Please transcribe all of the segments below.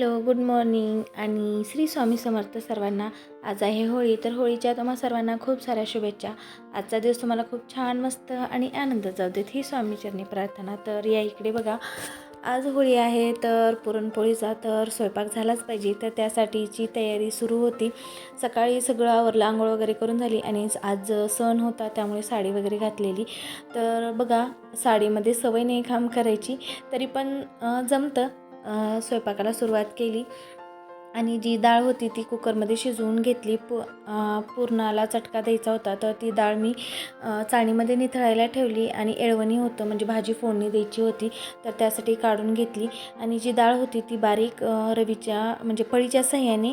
Hello good morning. आणि श्री स्वामी समर्थ सर्वांना आज आहे होळी. तर होळीच्या तुम्हा सर्वांना खूप साऱ्या शुभेच्छा. आजचा दिवस तुम्हाला खूप छान मस्त आणि आनंद जाऊ देत ही स्वामीचरणी प्रार्थना. तर या इकडे बघा आज होळी आहे तर पुरणपोळीचा तर स्वयंपाक झालाच पाहिजे. तर त्यासाठीची तयारी सुरू होती. सकाळी सगळं आवरलं आंघोळ वगैरे करून झाली आणि आज सण होता त्यामुळे साडी वगैरे घातलेली. तर बघा साडीमध्ये सवय नाही काम करायची तरी पण जमतं. स्वयंपाकाला सुरुवात केली. आणि जी डाळ होती ती कुकरमध्ये शिजवून घेतली. पु पुरणाला चटका द्यायचा होता. तर ती डाळ मी चाळणीमध्ये निथळायला ठेवली आणि एळवणी होतं म्हणजे भाजी फोडणी द्यायची होती तर त्यासाठी काढून घेतली. आणि जी डाळ होती ती बारीक रवीच्या म्हणजे पळीच्या सहाय्याने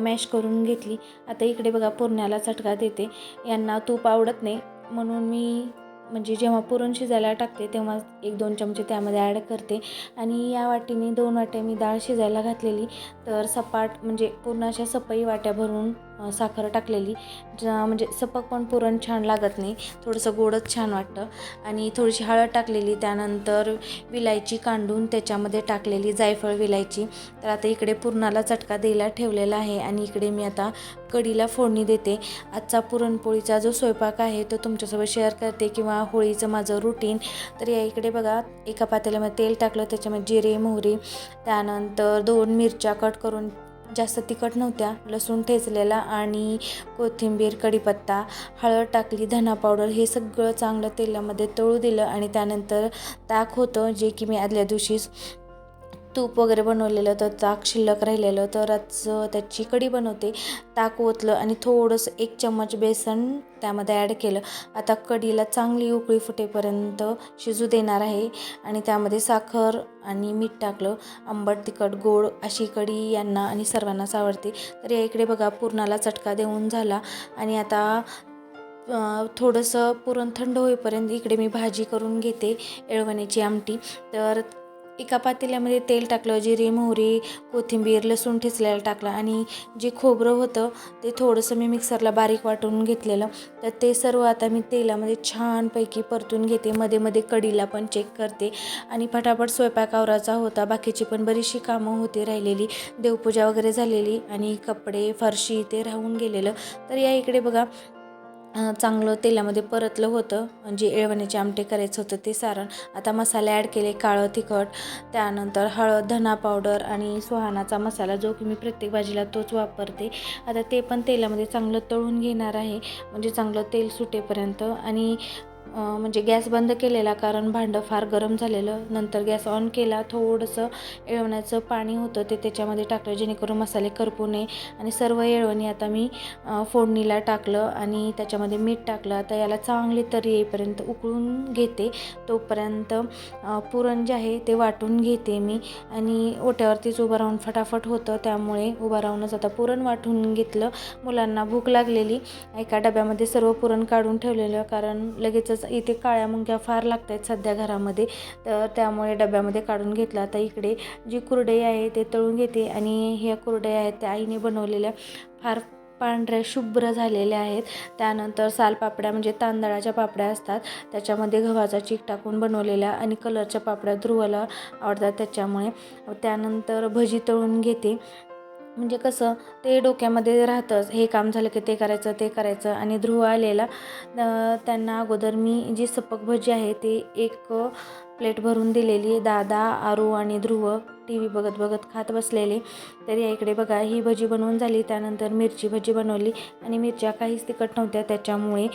मॅश करून घेतली. आता इकडे बघा पुरण्याला चटका देते. यांना तूप आवडत नाही. म्हणून मी म्हणजे जेव्हा पुरण शिजायला टाकते तेव्हा एक दोन चमचे त्यामध्ये ॲड करते. आणि या वाटीने दोन वाट्या मी डाळ शिजायला घातलेली. तर सपाट म्हणजे पूर्ण अशा सपई वाट्या भरून साखर टाकलेली ज्या म्हणजे सपक पण पुरण छान लागत नाही थोडंसं गोडच छान वाटतं. आणि थोडीशी हळद टाकलेली त्यानंतर विलायची कांडून त्याच्यामध्ये टाकलेली जायफळ विलायची. तर आता इकडे पुरणाला चटका द्यायला ठेवलेला आहे आणि इकडे मी आता कढीला फोडणी देते. आजचा पुरणपोळीचा जो स्वयंपाक आहे तो तुमच्यासोबत शेअर करते किंवा होळीचं माझं रुटीन तर या इकडे बघा एका पातेल्यामध्ये तेल टाकलं त्याच्यामध्ये जिरे मोहरी त्यानंतर दोन मिरच्या कट करून जास्त तिखट नव्हत्या लसूण ठेचलेला आणि कोथिंबीर कढीपत्ता हळद टाकली धना पावडर हे सगळं चांगलं तेलामध्ये तळू दिलं आणि त्यानंतर ताक होतं जे की मी आदल्या दिवशीच तूप वगैरे बनवलेलं तर ताक शिल्लक राहिलेलं तर आज त्याची कढी बनवते. ताक ओतलं आणि थोडंसं एक चम्मच बेसन त्यामध्ये ॲड केलं. आता कढीला चांगली उकळी फुटेपर्यंत शिजू देणार आहे. आणि त्यामध्ये साखर आणि मीठ टाकलं. आंबट तिखट गोड अशी कढी यांना आणि सर्वांनाच आवडते तर या इकडे बघा पुरणाला चटका देऊन झाला. आणि आता थोडंसं पुरण थंड होईपर्यंत इकडे मी भाजी करून घेते एळवण्याची आमटी. तर एका पातेल्यामध्ये तेल टाकलं जिरे मोहरी कोथिंबीर लसूण ठेचलेलं टाकलं आणि जे खोबरं होतं ते थोडंसं मी मिक्सरला बारीक वाटून घेतलेलं. तर ते सर्व आता मी तेलामध्ये छानपैकी परतून घेते. मध्ये मध्ये कढीला पण चेक करते. आणि फटाफट स्वयंपाक आवराचा होता. बाकीची पण बरीचशी कामं होती राहिलेली. देवपूजा वगैरे झालेली आणि कपडे फरशी ते राहून गेलेलं. तर या इकडे बघा चांगलं तेलामध्ये परतलं होतं. म्हणजे जे एळवण्याचे आमटे करायचं होतं ते सारण. आता मसाले ॲड केले काळं तिखट. त्यानंतर हळद धना पावडर आणि सुहानाचा मसाला जो की मी प्रत्येक भाजीला तोच वापरते. आता ते पण तेलामध्ये चांगलं तळून घेणार आहे. म्हणजे चांगलं तेल सुटेपर्यंत. आणि म्हणजे गॅस बंद केलेला कारण भांडं फार गरम झालेलं. नंतर गॅस ऑन केला थोडंसं येळवण्याचं पाणी होतं ते त्याच्यामध्ये टाकलं जेणेकरून मसाले करपू नये. आणि सर्व येळवणी आता मी फोडणीला टाकलं आणि त्याच्यामध्ये मीठ टाकलं. आता याला चांगली तरी येईपर्यंत उकळून घेते. तोपर्यंत पुरण जे आहे ते वाटून घेते मी. आणि ओट्यावरतीच उभं राहून फटाफट होतं त्यामुळे उभं राहूनच आता पुरण वाटून घेतलं. मुलांना भूक लागलेली. एका डब्यामध्ये सर्व पुरण काढून ठेवलेलं कारण लगेचच इथे काळ्या मुंग्या फार लागत आहेत सध्या घरामध्ये. तर त्यामुळे डब्यामध्ये काढून घेतलं. आता इकडे जी कुरडई आहे ते तळून घेते आणि ह्या कुरडई आहेत त्या आईने बनवलेल्या. फार पांढऱ्या शुभ्र झालेल्या आहेत. त्यानंतर सालपापड्या म्हणजे तांदळाच्या पापड्या असतात. त्याच्यामध्ये गव्हाचा चीक टाकून बनवलेल्या आणि कलरच्या पापड्या ध्रुवाला आवडतात त्याच्यामुळे. त्यानंतर भजी तळून घेते. म्हणजे कसं ते डोक्यामध्ये राहतंच. हे काम झालं की ते करायचं ते करायचं. आणि ध्रुव आलेला त्यांना अगोदर मी जी सपक भजी आहे ते एक प्लेट भरून दिलेली दादा आरू आणि ध्रुव टी व्ही बघत बघत खात बसलेले. तर या इकडे बघा ही भजी बनवून झाली. त्यानंतर मिरची भजी बनवली. आणि मिरच्या काहीच तिखट नव्हत्या. त्याच्यामुळे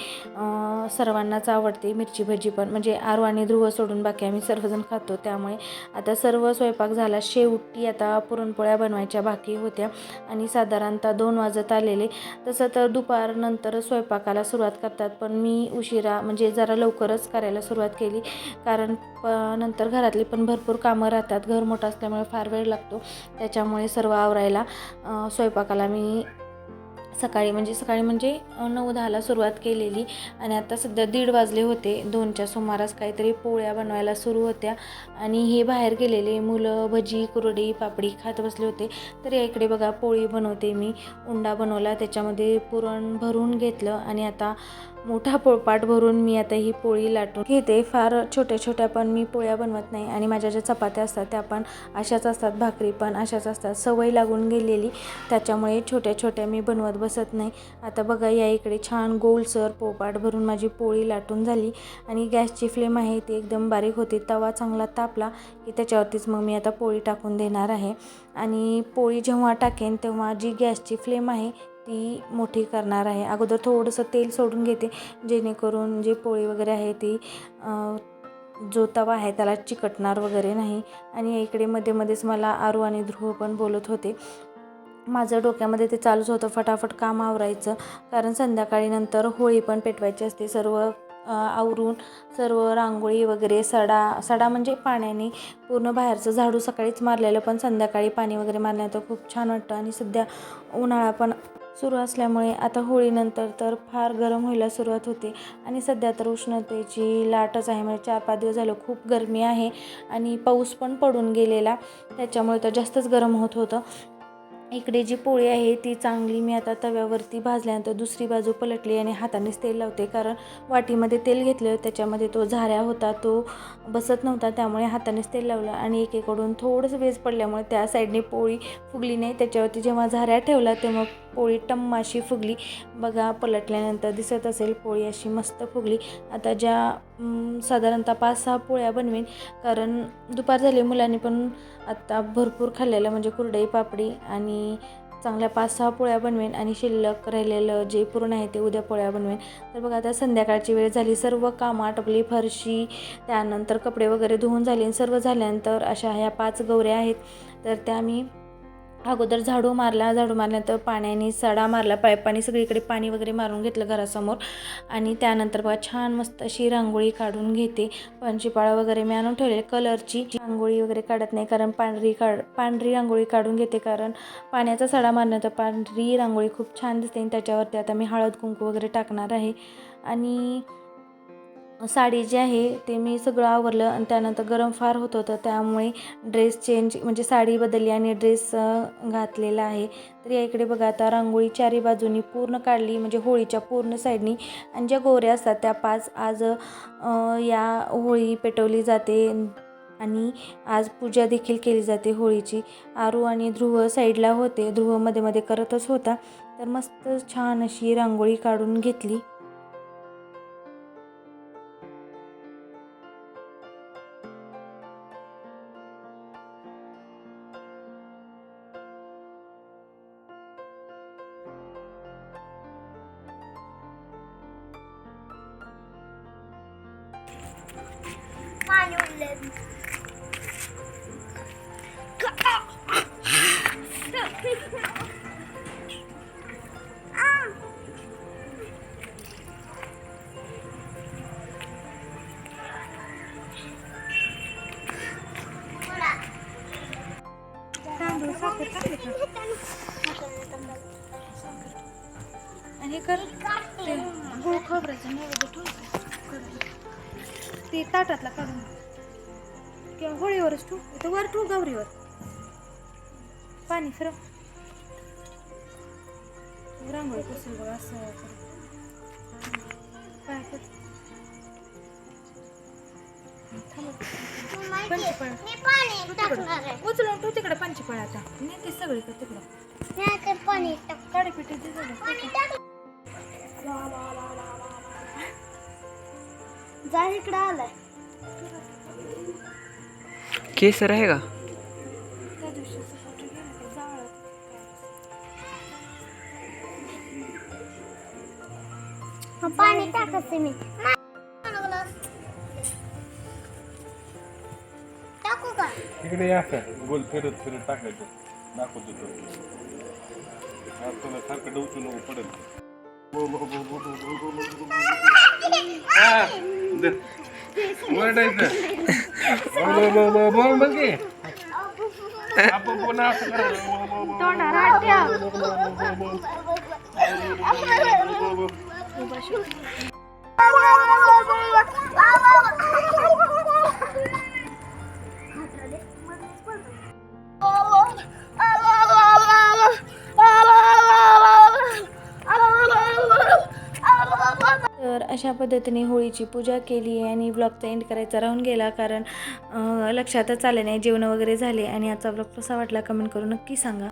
सर्वांनाच आवडते मिरची भजी पण. म्हणजे आरू आणि ध्रुव सोडून बाकी आम्ही सर्वजण खातो. त्यामुळे आता सर्व स्वयंपाक झाला. शेवटी आता पुरणपोळ्या बनवायच्या बाकी होत्या. आणि साधारणतः दोन वाजत आलेले. तसं तर दुपारनंतर स्वयंपाकाला सुरुवात करतात. पण मी उशिरा म्हणजे जरा लवकरच करायला सुरुवात केली. कारण प नंतर घरातली पण भरपूर कामं राहतात. घर मोठं असल्यामुळे फार वेळ लागतो. त्याच्यामुळे सर्व आवरायला स्वयंपाकाला मी सकाळी म्हणजे सकाळी म्हणजे नऊ दहाला सुरुवात केलेली आणि आता सध्या दीड वाजले होते. दोनच्या सुमारास काहीतरी पोळ्या बनवायला सुरू होत्या आणि हे बाहेर गेलेले मुलं भजी कुरडी पापडी खात बसले होते. तर या इकडे बघा पोळी बनवते मी. उंडा बनवला. त्याच्यामध्ये पुरण भरून घेतलं आणि आता मोठा पोळपाट भरून मी आता ही पोळी लाटून घेते. फार छोट्या छोट्या पण मी पोळ्या बनवत नाही आणि माझ्या ज्या चपात्या असतात त्या पण अशाच असतात. भाकरी पण अशाच असतात. सवय लागून गेलेली. त्याच्यामुळे छोट्या छोट्या मी बनवत बसत नाही. आता बघा या इकडे छान गोलसर पोळपाट भरून माझी पोळी लाटून झाली आणि गॅसची फ्लेम आहे ती एकदम बारीक होती. तवा चांगला तापला की त्याच्यावरतीच मग मी आता पोळी टाकून देणार आहे. आणि पोळी जेव्हा टाकेन तेव्हा जी गॅसची फ्लेम आहे ती मोठी करणार आहे. अगोदर थोडंसं तेल सोडून घेते जेणेकरून जे पोळी वगैरे आहे ती जो तवा आहे त्याला चिकटणार वगैरे नाही. आणि इकडे मध्ये मध्येच मला आरू आणि ध्रुव पण बोलत होते. माझं डोक्यामध्ये ते चालूच होतं. फटाफट काम आवरायचं. कारण संध्याकाळी नंतर होळी पण पेटवायची असते. सर्व आवरून सर्व रांगोळी वगैरे सडा सडा म्हणजे पाण्याने पूर्ण बाहेरचं झाडू सकाळीच मारलेलं. पण संध्याकाळी पाणी वगैरे मारण्यात खूप छान वाटतं. आणि सध्या उन्हाळा पण सुरू असल्यामुळे आता होळीनंतर तर फार गरम व्हायला सुरुवात होते. आणि सध्या तर उष्णतेची लाटच आहे. म्हणजे चार पाच दिवस झालं खूप गरमी आहे आणि पाऊस पण पडून गेलेला. त्याच्यामुळे तर जास्तच गरम होत होतं. इकडे जी पोळी आहे ती चांगली मी आता तव्यावरती भाजल्यानंतर दुसरी बाजू पलटली आणि हातानेच तेल लावते. कारण वाटीमध्ये तेल घेतलं त्याच्यामध्ये तो झाऱ्या होता तो बसत नव्हता त्यामुळे हातानेच तेल लावलं आणि एकीकडून थोडंसं वेज पडल्यामुळे त्या साईडने पोळी फुगली नाही. त्याच्यावरती जेव्हा झाऱ्या ठेवला तेव्हा पोळी टम्माशी फुगली. बघा पलटल्यानंतर दिसत असेल पोळी अशी मस्त फुगली. आता ज्या साधारणतः पाच सहा पोळ्या बनवेन. कारण दुपार झाली मुलांनी पण आत्ता भरपूर खाल्लेलं म्हणजे कुरडई पापडी आणि चांगल्या पाच सहा पोळ्या बनवेन आणि शिल्लक राहिलेलं जे पूर्ण आहे ते उद्या पोळ्या बनवेन. तर बघा आता संध्याकाळची वेळ झाली. सर्व कामं आटपली. फरशी त्यानंतर कपडे वगैरे धुवून झाले आणि सर्व झाल्यानंतर अशा ह्या पाच गौऱ्या आहेत. तर त्या मी अगोदर झाडू मारला झाडू मारल्यानंतर पाण्याने सडा मारला पाईपाने सगळीकडे पाणी वगैरे मारून घेतलं घरासमोर. आणि त्यानंतर बघा छान मस्त अशी रांगोळी काढून घेते. पंचीपाळा वगैरे मी आणून ठेवले कलरची. रांगोळी वगैरे काढत नाही कारण पांढरी काढ पांढरी रांगोळी काढून घेते कारण पाण्याचा सडा मारण्यात पांढरी रांगोळी खूप छान दिसते. आणि त्याच्यावरती आता मी हळद कुंकू वगैरे टाकणार आहे. आणि साडी जी आहे ते मी सगळं आवरलं आणि त्यानंतर गरम फार होत होतं त्यामुळे ड्रेस चेंज म्हणजे साडी बदलली आणि ड्रेस घातलेला आहे. तर या इकडे बघा आता रांगोळी चारी बाजूनी पूर्ण काढली म्हणजे होळीच्या पूर्ण साईडनी आणि ज्या गोऱ्या असतात त्या पाच आज या होळी पेटवली जाते आणि आज पूजा देखील केली जाते होळीची. आरू आणि ध्रुव साईडला होते ध्रुवमध्ये मध्ये करतच होता. तर मस्त छान अशी रांगोळी काढून घेतली. Mani ullerini. आणि हे कर गोळ खोबऱ्याचं ते ताटातला काढून किंवा होळीवरच ठू इथं वर ठू गौरीवर. पाणी फिरव. रांगोळी पुसून बघा असं पाय पड. उचलून तू तिकडे. पंची पळ आता. नेते सगळी का तिकडं. पाणी काढी पिठी जा इकडं आलाय. केसर आहे का? त्या दिवशीचं फोटो गेलं ते जाळं पाणी टाकायचं मी. टाकू का? इकडे या असं गोल फिरत फिरत टाकायचं. दाखवतो तो. आज तुला सारखं डवचू नको पडेल बो, बो, बो, बो, बो, बो, बो, बो, बो, बो. हा, दे ओरडायचं बोल बोल बोल बोल बोल की आपण पुन्हा असं करा तर अशा पद्धतीने होळीची पूजा केली आणि ब्लॉगचा एंड करायचा राहून गेला. कारण लक्षातच आलं नाही जेवण वगैरे झाले आणि आजचा ब्लॉग कसा वाटला कमेंट करून नक्की सांगा.